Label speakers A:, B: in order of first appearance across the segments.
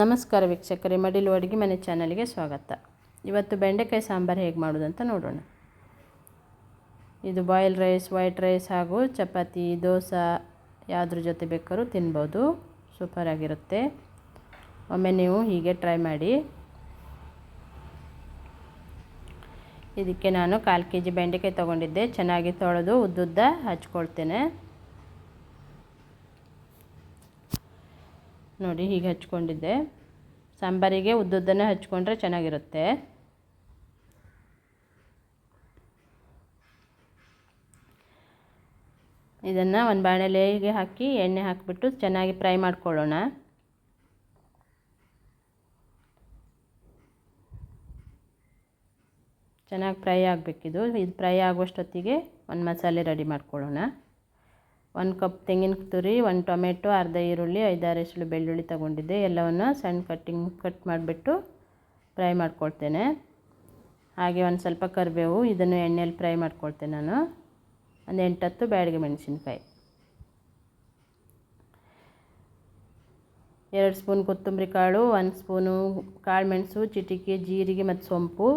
A: ನಮಸ್ಕಾರ ವೀಕ್ಷಕರೇ, ಮಡಿಲು ಅಡುಗೆ ಮನೆ ಚಾನಲ್ಗೆ ಸ್ವಾಗತ. ಇವತ್ತು ಬೆಂಡೆಕಾಯಿ ಸಾಂಬಾರು ಹೇಗೆ ಮಾಡೋದು ಅಂತ ನೋಡೋಣ. ಇದು ಬಾಯ್ಲ್ ರೈಸ್ ವೈಟ್ ರೈಸ್ ಹಾಗೂ ಚಪಾತಿ, ದೋಸೆ ಯಾವುದ್ರ ಜೊತೆ ಬೇಕಾದ್ರೂ ತಿನ್ಬೋದು. ಸೂಪರಾಗಿರುತ್ತೆ ಒಮ್ಮೆ ನೀವು ಹೀಗೆ ಟ್ರೈ ಮಾಡಿ. ಇದಕ್ಕೆ ನಾನು ಕಾಲು ಕೆ ಜಿ ಬೆಂಡೆಕಾಯಿ ತೊಗೊಂಡಿದ್ದೆ. ಚೆನ್ನಾಗಿ ತೊಳೆದು ಉದ್ದುದ್ದ ಹಚ್ಕೊಳ್ತೇನೆ. ನೋಡಿ, ಹೀಗೆ ಹಚ್ಕೊಂಡಿದ್ದೆ. ಸಾಂಬಾರಿಗೆ ಉದ್ದುದ್ದನೇ ಹಚ್ಕೊಂಡ್ರೆ ಚೆನ್ನಾಗಿರುತ್ತೆ. ಇದನ್ನು ಒಂದು ಬಾಣಲೆಗೆ ಹಾಕಿ ಎಣ್ಣೆ ಹಾಕಿಬಿಟ್ಟು ಚೆನ್ನಾಗಿ ಫ್ರೈ ಮಾಡ್ಕೊಳ್ಳೋಣ. ಚೆನ್ನಾಗಿ ಫ್ರೈ ಆಗಬೇಕಿದು. ಇದು ಫ್ರೈ ಆಗುವಷ್ಟೊತ್ತಿಗೆ ಒಂದು ಮಸಾಲೆ ರೆಡಿ ಮಾಡ್ಕೊಳ್ಳೋಣ. ಒಂದು ಕಪ್ ತೆಂಗಿನ ತುರಿ, ಒಂದು ಟೊಮೆಟೊ, ಅರ್ಧ ಈರುಳ್ಳಿ, ಐದಾರು ಎಸಳು ಬೆಳ್ಳುಳ್ಳಿ ತೊಗೊಂಡಿದ್ದೆ. ಎಲ್ಲವನ್ನು ಸಣ್ಣ ಕಟ್ಟಿಂಗ್ ಕಟ್ ಮಾಡಿಬಿಟ್ಟು ಫ್ರೈ ಮಾಡ್ಕೊಳ್ತೇನೆ. ಹಾಗೆ ಒಂದು ಸ್ವಲ್ಪ ಕರಿಬೇವು, ಇದನ್ನು ಎಣ್ಣೆಯಲ್ಲಿ ಫ್ರೈ ಮಾಡ್ಕೊಳ್ತೇನೆ ನಾನು. ಒಂದು ಎಂಟತ್ತು ಬ್ಯಾಡಿಗೆ ಮೆಣಸಿನ್ಕಾಯಿ. ಎರಡು ಸ್ಪೂನ್ ಕೊತ್ತಂಬರಿ ಕಾಳು, ಒಂದು ಸ್ಪೂನು ಕಾಳು ಮೆಣಸು, ಚಿಟಿಕೆ, ಜೀರಿಗೆ ಮತ್ತು ಸೊಂಪು,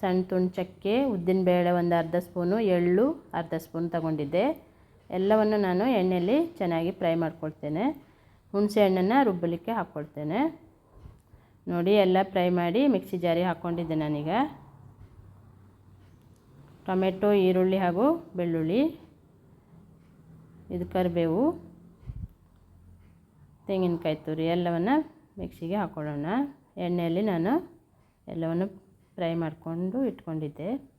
A: ಸಣ್ಣ ತುಂಡು ಚಕ್ಕೆ ಉದ್ದಿನಬೇಳೆ ಒಂದು ಅರ್ಧ ಸ್ಪೂನು, ಎಳ್ಳು ಅರ್ಧ ಸ್ಪೂನ್ ತಗೊಂಡಿದ್ದೆ. ಎಲ್ಲವನ್ನು ನಾನು ಎಣ್ಣೆಯಲ್ಲಿ ಚೆನ್ನಾಗಿ ಫ್ರೈ ಮಾಡ್ಕೊಳ್ತೇನೆ. ಹುಣಸೆ ಹಣ್ಣನ್ನು ರುಬ್ಬಲಿಕ್ಕೆ ಹಾಕ್ಕೊಳ್ತೇನೆ. ನೋಡಿ, ಎಲ್ಲ ಫ್ರೈ ಮಾಡಿ ಮಿಕ್ಸಿ ಜಾರಿ ಹಾಕ್ಕೊಂಡಿದ್ದೆ ನಾನೀಗ. ಟೊಮೆಟೊ, ಈರುಳ್ಳಿ ಹಾಗೂ ಬೆಳ್ಳುಳ್ಳಿ, ಇದು ಕರಿಬೇವು, ತೆಂಗಿನಕಾಯಿ ತುರಿ ಎಲ್ಲವನ್ನು ಮಿಕ್ಸಿಗೆ ಹಾಕ್ಕೊಳ್ಳೋಣ. ಎಣ್ಣೆಯಲ್ಲಿ ನಾನು ಎಲ್ಲವನ್ನು ಫ್ರೈ ಮಾಡಿಕೊಂಡು ಇಟ್ಕೊಂಡಿದ್ದೆ.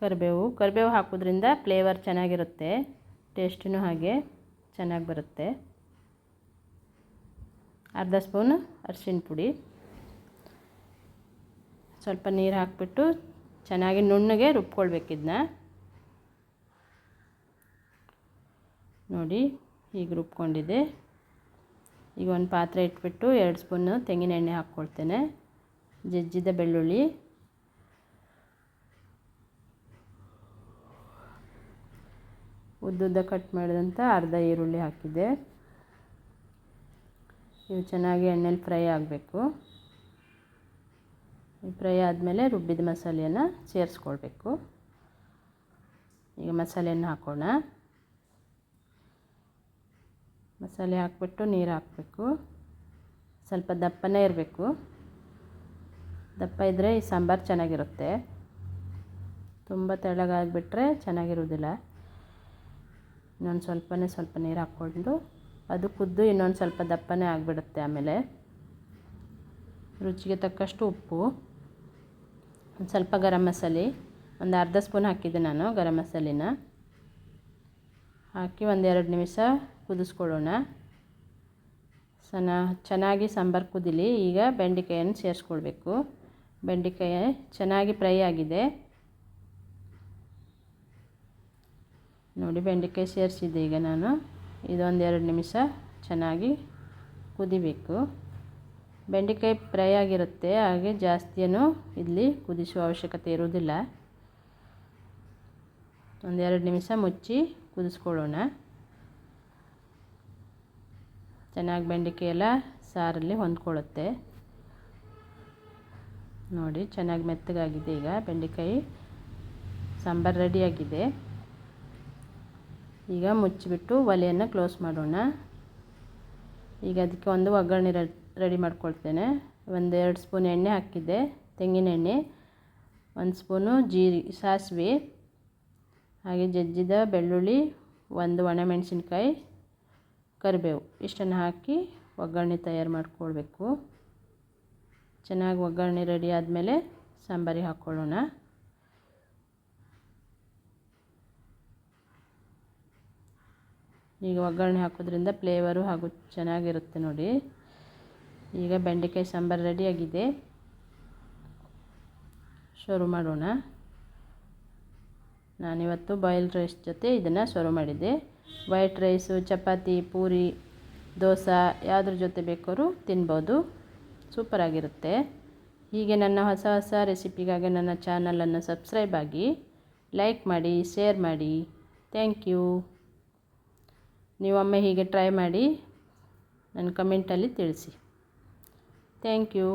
A: ಕರಿಬೇವು. ಕರಿಬೇವು ಹಾಕೋದ್ರಿಂದ ಫ್ಲೇವರ್ ಚೆನ್ನಾಗಿರುತ್ತೆ. ಟೇಸ್ಟೂ ಹಾಗೆ ಚೆನ್ನಾಗಿ ಬರುತ್ತೆ. ಅರ್ಧ ಸ್ಪೂನ್ ಅರಿಶಿಣ ಪುಡಿ. ಸ್ವಲ್ಪ ನೀರು ಹಾಕಿಬಿಟ್ಟು ಚೆನ್ನಾಗಿ ನುಣ್ಣಗೆ ರುಬ್ಕೊಳ್ಬೇಕಿದ್ನ ನೋಡಿ, ಈಗ ರುಬ್ಕೊಂಡಿದೆ ಈಗ ಒಂದು ಪಾತ್ರೆ ಇಟ್ಬಿಟ್ಟು ಎರಡು ಸ್ಪೂನು ತೆಂಗಿನ ಎಣ್ಣೆ ಹಾಕ್ಕೊಳ್ತೇನೆ. ಜಜ್ಜಿದ ಬೆಳ್ಳುಳ್ಳಿ. ಉದ್ದುದ್ದ ಕಟ್ ಮಾಡಿದಂಥ ಅರ್ಧ ಈರುಳ್ಳಿ ಹಾಕಿದ್ದೆ. ಇವು ಚೆನ್ನಾಗಿ ಎಣ್ಣೆಲಿ ಫ್ರೈ ಆಗಬೇಕು. ಫ್ರೈ ಆದಮೇಲೆ ರುಬ್ಬಿದ ಮಸಾಲೆಯನ್ನು ಸೇರಿಸ್ಕೊಳ್ಬೇಕು. ಈಗ ಮಸಾಲೆಯನ್ನು ಹಾಕೋಣ. ಮಸಾಲೆ ಹಾಕ್ಬಿಟ್ಟು ನೀರು ಹಾಕಬೇಕು. ಸ್ವಲ್ಪ ದಪ್ಪನೇ ಇರಬೇಕು. ದಪ್ಪ ಇದ್ದರೆ ಈ ಸಾಂಬಾರು ಚೆನ್ನಾಗಿರುತ್ತೆ. ತುಂಬ ತೆಳ್ಳಗಾಗಿಬಿಟ್ರೆ ಚೆನ್ನಾಗಿರೋದಿಲ್ಲ. ಇನ್ನೊಂದು ಸ್ವಲ್ಪನೇ ಸ್ವಲ್ಪ ನೀರು ಹಾಕ್ಕೊಂಡು ಅದು ಕುದ್ದು ಇನ್ನೊಂದು ಸ್ವಲ್ಪ ದಪ್ಪನೇ ಆಗಿಬಿಡುತ್ತೆ ಆಮೇಲೆ. ರುಚಿಗೆ ತಕ್ಕಷ್ಟು ಉಪ್ಪು, ಒಂದು ಸ್ವಲ್ಪ ಗರಂ ಮಸಾಲೆ, ಒಂದು ಅರ್ಧ ಸ್ಪೂನ್ ಹಾಕಿದ್ದೆ ನಾನು ಗರಂ ಮಸಾಲೆನ. ಹಾಕಿ ಒಂದೆರಡು ನಿಮಿಷ ಕುದಿಸ್ಕೊಳ್ಳೋಣ. ಸನ ಚೆನ್ನಾಗಿ ಸಾಂಬಾರು ಕುದಿಲಿ, ಈಗ ಬೆಂಡೆಕಾಯನ್ನು ಸೇರಿಸ್ಕೊಳ್ಬೇಕು. ಬೆಂಡೆಕಾಯಿ ಚೆನ್ನಾಗಿ ಫ್ರೈ ಆಗಿದೆ. ನೋಡಿ, ಬೆಂಡೆಕಾಯಿ ಸೇರಿಸಿದ್ದೆ ಈಗ ನಾನು. ಇದೊಂದು ಎರಡು ನಿಮಿಷ ಚೆನ್ನಾಗಿ ಕುದಿಬೇಕು. ಬೆಂಡೆಕಾಯಿ ಫ್ರೈ ಆಗಿರುತ್ತೆ, ಹಾಗೆ ಜಾಸ್ತಿಯೂ ಇಲ್ಲಿ ಕುದಿಸುವ ಅವಶ್ಯಕತೆ ಇರುವುದಿಲ್ಲ. ಒಂದೆರಡು ನಿಮಿಷ ಮುಚ್ಚಿ ಕುದಿಸ್ಕೊಳ್ಳೋಣ. ಚೆನ್ನಾಗಿ ಬೆಂಡೆಕಾಯಿ ಎಲ್ಲ ಸಾರಲ್ಲಿ ಹೊಂದ್ಕೊಳ್ಳುತ್ತೆ. ನೋಡಿ, ಚೆನ್ನಾಗಿ ಮೆತ್ತಗಾಗಿದೆ ಈಗ ಬೆಂಡೆಕಾಯಿ. ಸಾಂಬಾರು ರೆಡಿಯಾಗಿದೆ ಈಗ ಮುಚ್ಚಿಬಿಟ್ಟು ಒಲೆಯನ್ನು ಕ್ಲೋಸ್ ಮಾಡೋಣ. ಈಗ ಅದಕ್ಕೆ ಒಂದು ಒಗ್ಗರಣೆ ರೆಡಿ ಮಾಡ್ಕೊಳ್ತೇನೆ. ಒಂದು ಎರಡು ಸ್ಪೂನ್ ಎಣ್ಣೆ ಹಾಕಿದ್ದೆ, ತೆಂಗಿನ ಎಣ್ಣೆ, ಒಂದು ಸ್ಪೂನು ಜೀರಿ, ಸಾಸಿವೆ, ಹಾಗೆ ಜಜ್ಜಿದ ಬೆಳ್ಳುಳ್ಳಿ, ಒಂದು ಒಣಮೆಣಸಿನ್ಕಾಯಿ, ಕರಿಬೇವು, ಇಷ್ಟನ್ನು ಹಾಕಿ ಒಗ್ಗರಣೆ ತಯಾರು ಮಾಡ್ಕೊಳ್ಬೇಕು. ಚೆನ್ನಾಗಿ ಒಗ್ಗರಣೆ ರೆಡಿ ಆದಮೇಲೆ ಸಾಂಬಾರಿಗೆ ಹಾಕ್ಕೊಳ್ಳೋಣ. ಈಗ ಒಗ್ಗರಣೆ ಹಾಕೋದ್ರಿಂದ ಫ್ಲೇವರು ಹಾಗೂ ಚೆನ್ನಾಗಿರುತ್ತೆ ನೋಡಿ. ಈಗ ಬೆಂಡೆಕಾಯಿ ಸಾಂಬಾರು ರೆಡಿಯಾಗಿದೆ ಶುರು ಮಾಡೋಣ. ನಾನಿವತ್ತು ಬಾಯ್ಲ್ಡ್ ರೈಸ್ ಜೊತೆ ಇದನ್ನು ಶುರು ಮಾಡಿದ್ದೆ. ವೈಟ್ ರೈಸು ಚಪಾತಿ, ಪೂರಿ, ದೋಸೆ ಯಾವುದ್ರ ಜೊತೆ ಬೇಕಾದ್ರೂ ತಿನ್ಬೋದು. ಸೂಪರಾಗಿರುತ್ತೆ ಹೀಗೆ ನನ್ನ ಹೊಸ ಹೊಸ ರೆಸಿಪಿಗಾಗಿ ನನ್ನ ಚಾನಲನ್ನು ಸಬ್ಸ್ಕ್ರೈಬ್ ಆಗಿ ಲೈಕ್ ಮಾಡಿ ಶೇರ್ ಮಾಡಿ. ಥ್ಯಾಂಕ್ ಯು ನೀವೊಮ್ಮೆ ಹೀಗೆ ಟ್ರೈ ಮಾಡಿ ನನ್ನ ಕಮೆಂಟಲ್ಲಿ ತಿಳಿಸಿ. Thank you